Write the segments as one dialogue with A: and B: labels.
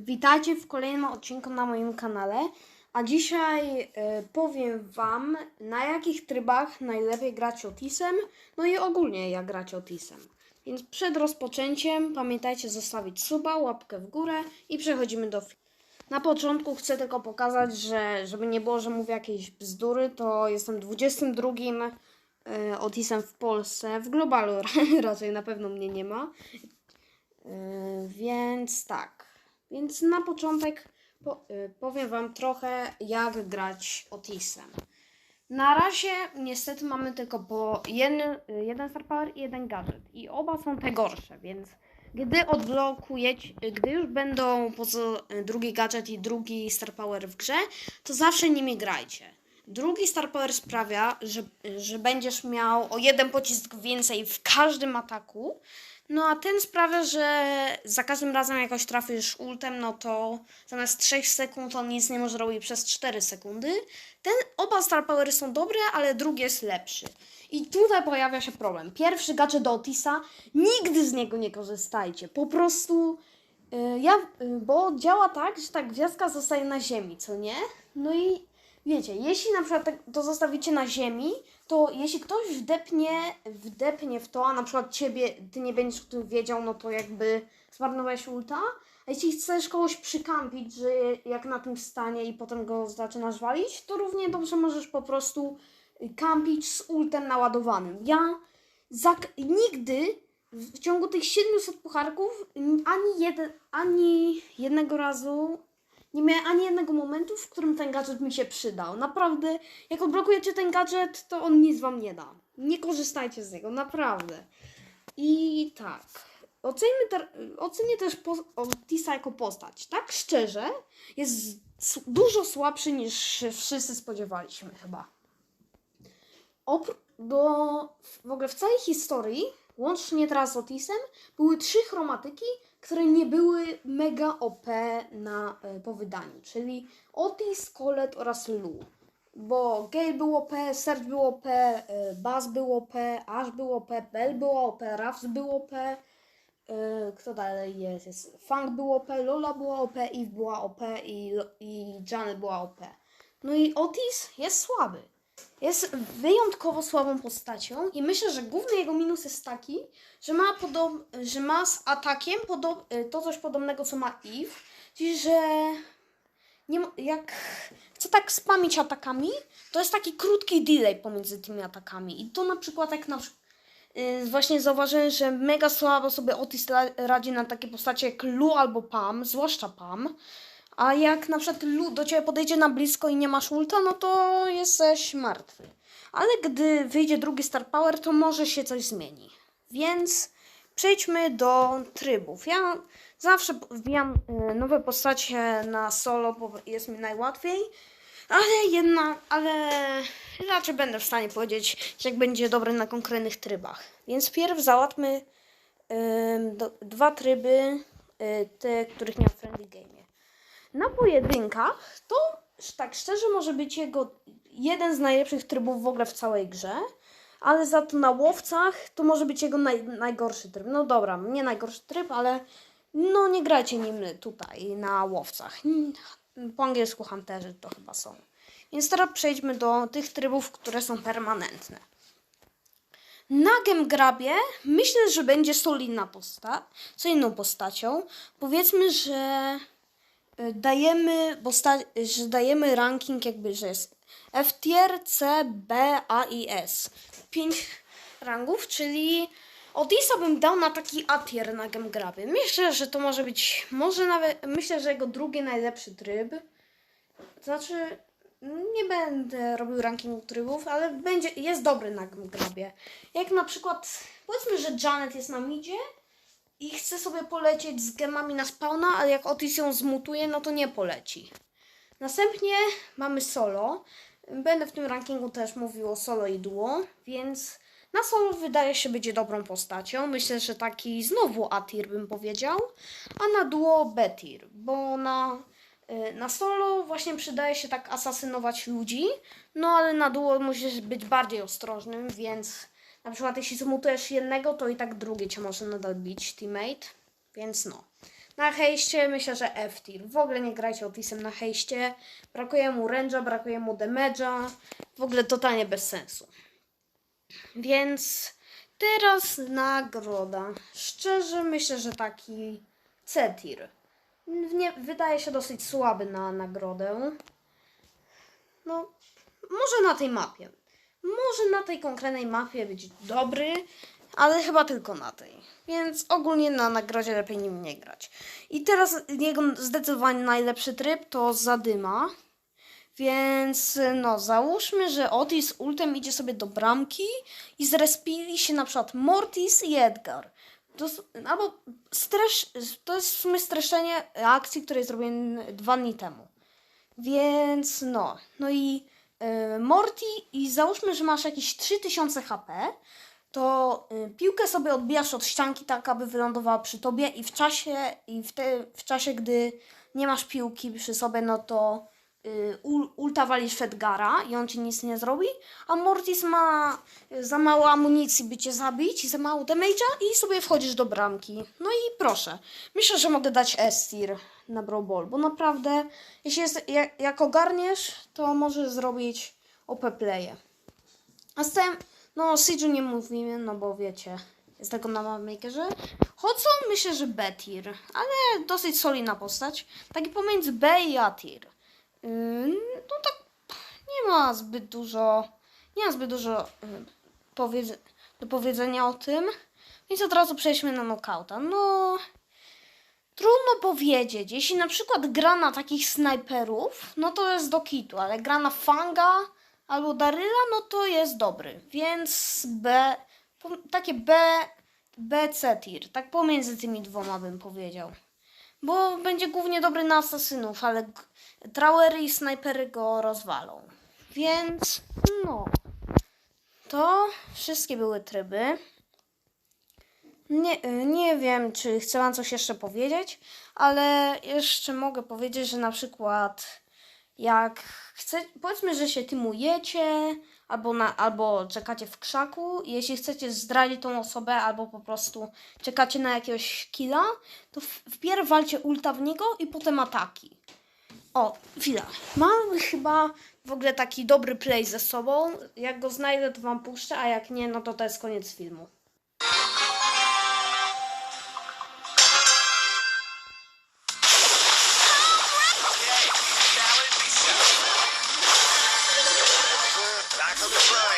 A: Witajcie w kolejnym odcinku na moim kanale. A dzisiaj e, powiem Wam, na jakich trybach najlepiej grać Otisem, no i ogólnie jak grać Otisem. Więc przed rozpoczęciem pamiętajcie zostawić suba, łapkę w górę i przechodzimy do filmu. Na początku chcę tylko pokazać, że żeby nie było, że mówię jakieś bzdury, to jestem 22 e, Otisem w Polsce. W globalu raczej na pewno mnie nie ma. Yy, więc tak. Więc na początek po, yy, powiem Wam trochę, jak grać Otisem. Na razie niestety mamy tylko po jeden, yy, jeden Star Power i jeden gadżet. I oba są te gorsze, więc gdy odblokujecie, yy, gdy już będą pozo, yy, drugi gadżet i drugi Star Power w grze, to zawsze nimi grajcie. Drugi Star Power sprawia, że, że będziesz miał o jeden pocisk więcej w każdym ataku. No a ten sprawia, że za każdym razem jakoś trafisz ultem, no to zamiast 3 sekund on nic nie może robić przez 4 sekundy. Ten, oba Star Powery są dobre, ale drugi jest lepszy. I tutaj pojawia się problem. Pierwszy gadżet do Otisa, nigdy z niego nie korzystajcie. Po prostu y, ja, y, bo działa tak, że ta gwiazdka zostaje na ziemi, co nie? No i wiecie, jeśli na przykład tak to zostawicie na ziemi, to jeśli ktoś wdepnie, wdepnie w to, a na przykład ciebie, ty nie będziesz o tym wiedział, no to jakby zmarnowałeś ulta. A jeśli chcesz kogoś przykampić, że jak na tym stanie i potem go zaczynasz walić, to równie dobrze możesz po prostu kampić z ultem naładowanym. Ja nigdy w ciągu tych 700 pucharków ani, jeden, ani jednego razu nie miałem ani jednego momentu, w którym ten gadżet mi się przydał. Naprawdę, jak odblokujecie ten gadżet, to on nic wam nie da. Nie korzystajcie z niego, naprawdę. I tak. Ocenimy ter- ocenię też po- Otisa jako postać. Tak szczerze, jest dużo słabszy niż wszyscy spodziewaliśmy chyba. Opr- do, w ogóle w całej historii, łącznie teraz z Otisem, były trzy chromatyki, które nie były mega OP na, y, po wydaniu, czyli Otis, Colette oraz Lu. Bo Gale był OP, Serge był OP, y, Buzz był OP, Ash był OP, Bell był OP, Ruffs był OP, y, kto dalej jest? jest Fang był OP, Lola była OP, Eve była OP i, i Janet była OP. No i Otis jest słaby. Jest wyjątkowo słabą postacią i myślę, że główny jego minus jest taki, że ma, podob- że ma z atakiem podob- to coś podobnego, co ma Eve, czyli że nie ma- jak chce tak spamić atakami, to jest taki krótki delay pomiędzy tymi atakami. I to na przykład jak na Yy, właśnie zauważyłem, że mega słabo sobie Otis ra- radzi na takie postacie jak Lu albo Pam, zwłaszcza Pam. A jak na przykład do ciebie podejdzie na blisko i nie masz ulta, no to jesteś martwy. Ale gdy wyjdzie drugi Star Power, to może się coś zmieni. Więc przejdźmy do trybów. Ja zawsze wbijam y, nowe postacie na solo, bo jest mi najłatwiej. Ale jednak, ale raczej będę w stanie powiedzieć, jak będzie dobry na konkretnych trybach. Więc pierw załatwmy do, dwa tryby, y, te, których nie ma w Friendly Game. Na pojedynkach to tak szczerze może być jego jeden z najlepszych trybów w ogóle w całej grze, ale za to na łowcach to może być jego naj, najgorszy tryb. No dobra, nie najgorszy tryb, ale no nie grajcie nim tutaj na łowcach. Po angielsku hunterzy to chyba są. Więc teraz przejdźmy do tych trybów, które są permanentne. Na Grabie myślę, że będzie solidna postać, solidną postacią. Powiedzmy, że dajemy, posta- że dajemy ranking jakby, że jest F tier, C, B, A i S. Pięć rangów, czyli Odisa bym dał na taki A tier na Grabie. Myślę, że to może być, może nawet, myślę, że jego drugi najlepszy tryb. Znaczy, nie będę robił rankingu trybów, ale będzie, jest dobry na grabie. Jak na przykład, powiedzmy, że Janet jest na midzie i chce sobie polecieć z gemami na spawna, ale jak Otis ją zmutuje, no to nie poleci. Następnie mamy solo. Będę w tym rankingu też mówił o solo i duo, więc na solo wydaje się być dobrą postacią. Myślę, że taki znowu A-tier bym powiedział, a na duo B-tier, bo na Y, Na solo właśnie przydaje się tak asasynować ludzi, no ale na duo musisz być bardziej ostrożnym, więc na przykład jeśli zmutujesz jednego, to i tak drugi cię może nadal bić, teammate, więc no. Na hejście myślę, że F-tier. W ogóle nie grajcie Otisem na hejście. Brakuje mu range'a, brakuje mu damage'a. W ogóle totalnie bez sensu. Więc teraz nagroda. Szczerze myślę, że taki C-tier. Wydaje się dosyć słaby na nagrodę. No, może na tej mapie. Może na tej konkretnej mapie być dobry, ale chyba tylko na tej. Więc ogólnie na nagrodzie lepiej nim nie grać. I teraz jego zdecydowanie najlepszy tryb to zadyma. Więc no, załóżmy, że Otis ultem idzie sobie do bramki i zrespili się na przykład Mortis i Edgar. To, albo stresz, to jest w sumie streszczenie akcji, której zrobiłem dwa dni temu. Więc no, no i Morty i załóżmy, że masz jakieś 3000 HP, to y, piłkę sobie odbijasz od ścianki tak, aby wylądowała przy tobie i w czasie, i w, te, w czasie gdy nie masz piłki przy sobie, no to ul, ulta walisz w Edgara i on ci nic nie zrobi, a Mortis ma y, za mało amunicji, by cię zabić, za mało damage'a i sobie wchodzisz do bramki. No i proszę, myślę, że mogę dać S-tier na Ball, bo naprawdę, jeśli jest, jak, jak ogarniesz, to możesz zrobić OP playe. A z tym, no Siege'u nie mówimy, no bo wiecie, jest tego na Mapmakerze. Chodzą myślę, że B tier, ale dosyć solidna postać. Taki pomiędzy B i A tier. Yy, no tak nie ma zbyt dużo, nie ma zbyt dużo powiedz, do powiedzenia o tym. Więc od razu przejdźmy na knockouta. No, trudno powiedzieć. Jeśli na przykład gra na takich snajperów, no to jest do kitu, ale gra na Fanga albo Daryla, no to jest dobry. Więc B, takie B, B, C tier. Tak pomiędzy tymi dwoma bym powiedział. Bo będzie głównie dobry na asasynów, ale Trauery i snajpery go rozwalą. Więc no. To wszystkie były tryby. Nie, y, nie wiem, czy chcę Wam coś jeszcze powiedzieć, ale jeszcze mogę powiedzieć, że na przykład jak chce, powiedzmy, że się tymujecie albo, na, albo czekacie w krzaku, jeśli chcecie zdradzić tą osobę albo po prostu czekacie na jakiegoś killa, to wpierw walcie ulta w niego i potem ataki. O, chwila. Mam chyba w ogóle taki dobry play ze sobą. Jak go znajdę, to Wam puszczę, a jak nie, no to to jest koniec filmu.
B: Back on the grind.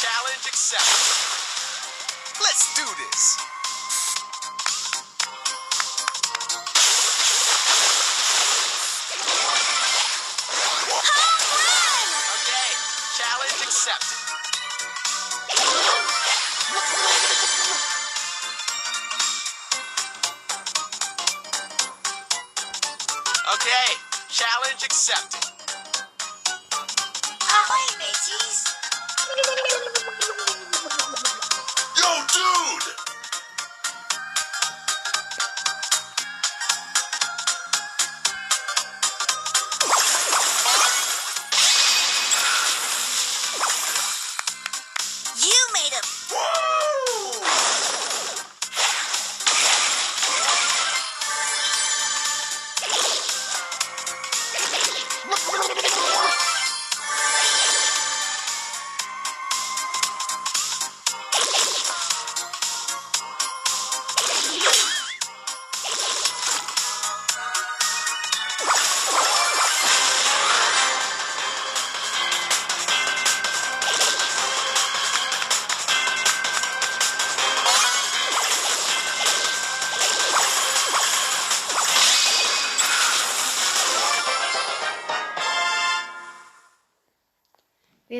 B: challenge accepted. Let's do this. Okay, challenge accepted. Okay, challenge accepted.
C: Ahoy, mateys.
B: Yo, dude!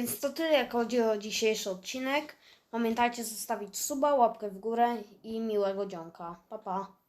A: Więc to tyle, jak chodzi o dzisiejszy odcinek. Pamiętajcie zostawić suba, łapkę w górę i miłego dzionka. Pa, pa.